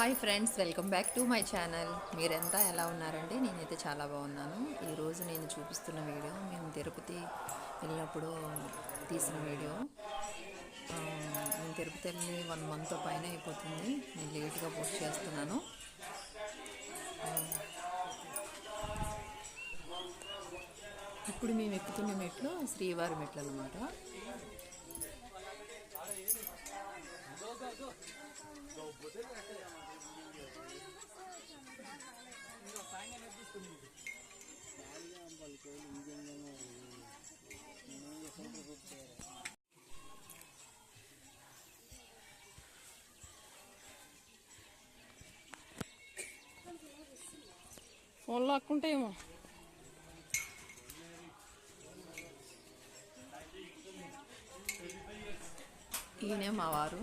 Hi friends welcome back to my channel. మీరంతా ఎలా ఉన్నారండి? నేనైతే చాలా బాగున్నాను. ఈరోజు నేను చూపిస్తున్న వీడియో మేము తిరుపతి వెళ్ళినప్పుడు తీసిన వీడియో. నేను తిరుపతి వెళ్ళి వన్ మంత్ పైన అయిపోతుంది. నేను లేట్గా పోస్ట్ చేస్తున్నాను. ఇప్పుడు మేము ఎక్కుతున్న మెట్లు శ్రీవారి మెట్లు అనమాట ఫోన్లో అక్కుంటాయేమో ఈయనే మా వారు.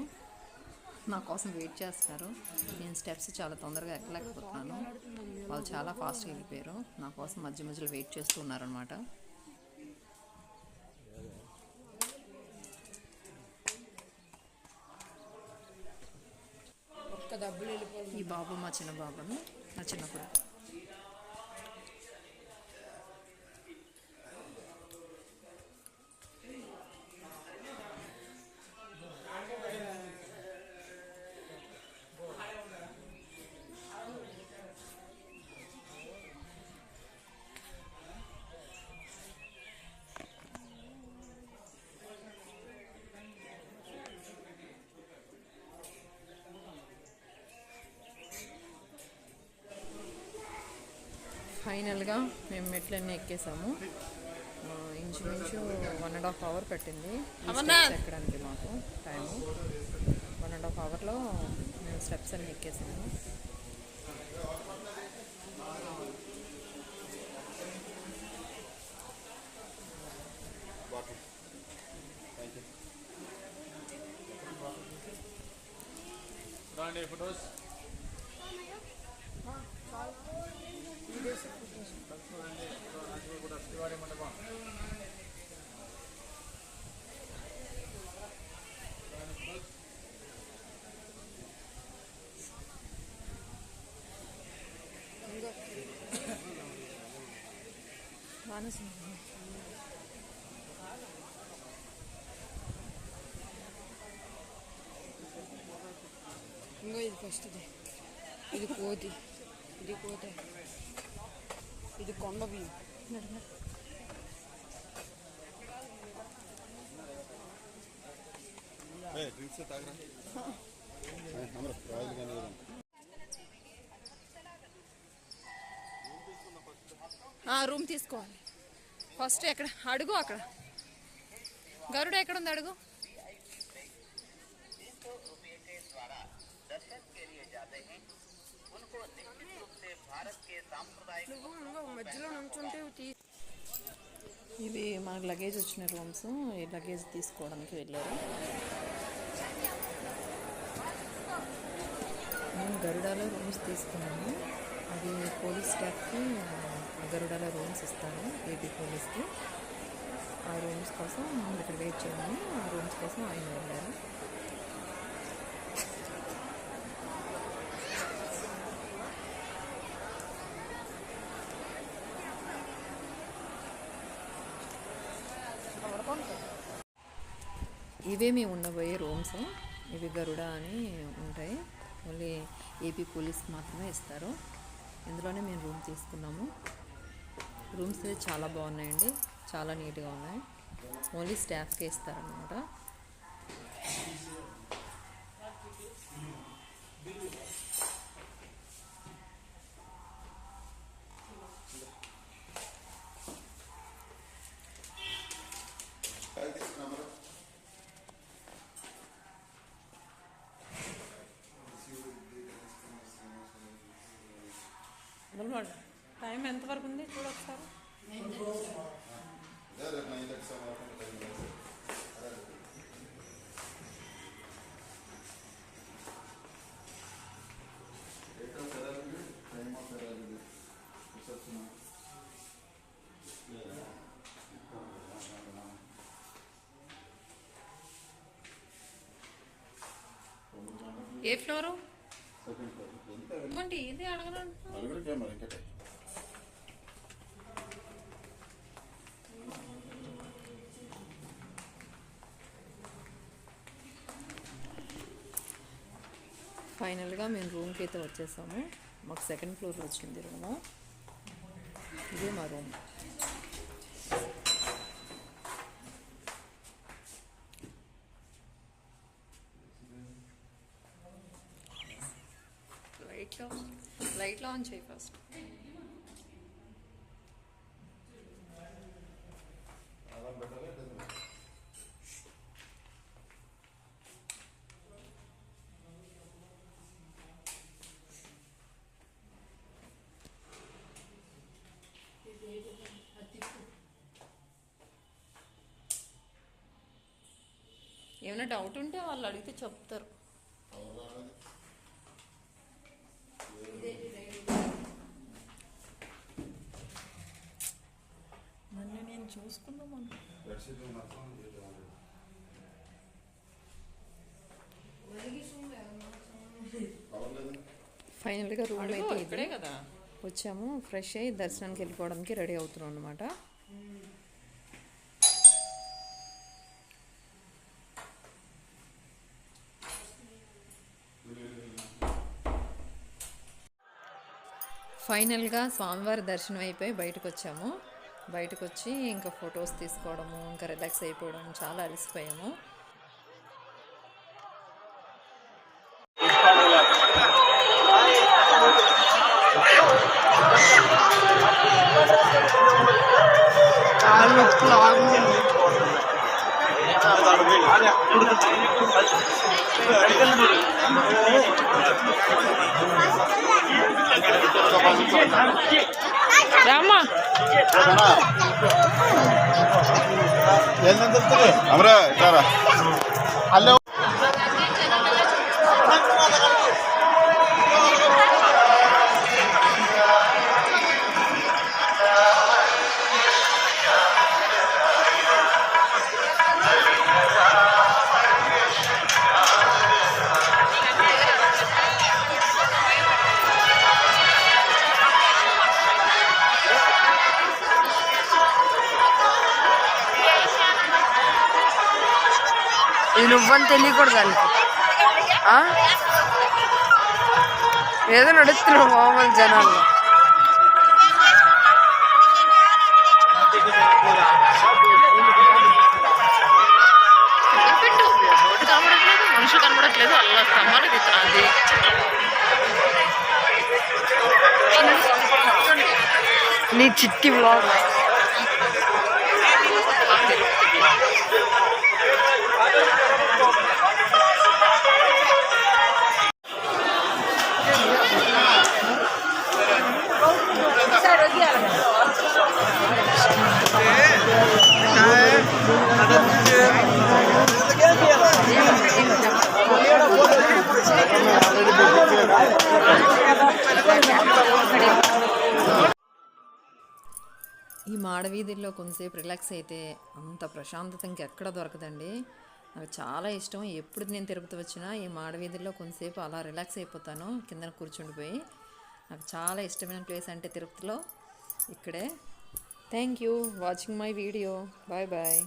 నా కోసం వెయిట్ చేస్తున్నారు నేను స్టెప్స్ చాలా తొందరగా ఎక్కలేకపోతున్నాను. వాళ్ళు చాలా ఫాస్ట్గా వెళ్ళిపోయారు. నా కోసం మధ్య మధ్యలో వెయిట్ చేస్తూ ఉన్నారనమాట ఈ బాబు మా చిన్న బాబును నా చిన్నప్పుడు ఫైనల్గా మేము మెట్లన్నీ ఎక్కేసాము. ఇంచుమించు వన్ అండ్ హాఫ్ అవర్ పట్టింది. ఎక్కడానికి మాకు టైము వన్ అండ్ హాఫ్ అవర్లో మేము స్టెప్స్ అన్ని ఎక్కేసాము. రాండి ఫొటోస్ కూడా శ్రీవారి మండపం ఇంకో ఇది ఫస్ట్ది ఇది కోతి ఇది ఇది కొండ బియ్యం రూమ్ తీసుకోవాలి. ఫస్ట్ ఎక్కడ? అడుగు అక్కడ. గరుడ ఎక్కడ ఉంది అడుగు నువ్వు మధ్యలో నుంచుంటే ఇవి మనకు లగేజ్ వచ్చిన రూమ్స్ ఈ లగేజ్ తీసుకోవడానికి వెళ్ళారు. మేము గరుడాలో రూమ్స్ తీసుకున్నాము. అది పోలీస్ స్టాఫ్కి గరుడాలో రూమ్స్ ఇస్తాను ఏపీ పోలీస్కి. ఆ రూమ్స్ కోసం మేము ఇక్కడ వెయిట్ చేయమని ఆ రూమ్స్ కోసం ఆయన వెళ్ళారు. ఇవే మేము ఉండబోయే రూమ్స్. ఇవి గరుడ అని ఉంటాయి. ఓన్లీ ఏపీ పోలీస్ మాత్రమే ఇస్తారు. ఇందులోనే మేము రూమ్ తీసుకున్నాము. రూమ్స్ అయితే చాలా బాగున్నాయండి. చాలా నీట్గా ఉన్నాయి. ఓన్లీ స్టాఫ్కే ఇస్తారనమాట టైం ఎంతవరకు ఉంది చూడొకసారి వరకు ఉంది. ఏ ఏ ఫ్లోరు? సెకండ్ ఫ్లోర్ నలుగురికే మరి ఇంకటే. ఫైనల్గా మేము రూమ్కి అయితే వచ్చేసాము. మాకు సెకండ్ ఫ్లోర్ వచ్చింది రూము. ఇదే మా రూమ్. ఆన్ చేయి ఫస్ట్ ఏమైనా డౌట్ ఉంటే వాళ్ళు అడిగితే చెప్తారు. కవర్ లేదు ఫైనల్గా రూమ్ అయితే ఇక్కడే కదా. వచ్చాము ఫ్రెష్ అయ్యి దర్శనానికి వెళ్ళిపోవడానికి రెడీ అవుతున్నాం అనమాట ఫైనల్గా స్వామివారి దర్శనం అయిపోయి బయటకు వచ్చాము. బయటకు వచ్చి ఇంకా ఫొటోస్ తీసుకోవడము ఇంకా రిలాక్స్ అయిపోవడం చాలా అలసిపోయాము. రామ్మా. ಅಮ್ರ ಅಲ್ಲೇ ఇది నువ్వని తెలియకూడదు దానికి? ఏదో నడుస్తున్నావు మామూలు జనాలు. కనబడట్లేదు మనుషులు కనబడట్లేదు అల్లా స్తంభాలు అది నీ చిట్టి బ్లాగ్ మాడవీధుల్లో కొంతసేపు రిలాక్స్ అయితే అంత ప్రశాంతత ఇంకెక్కడ దొరకదండి. నాకు చాలా ఇష్టం. ఎప్పుడు నేను తిరుపతి వచ్చినా ఈ మాడవీధుల్లో కొంతసేపు అలా రిలాక్స్ అయిపోతాను. కింద కూర్చుండిపోయి నాకు చాలా ఇష్టమైన ప్లేస్ అంటే తిరుపతిలో ఇక్కడే. Thank you watching my video bye bye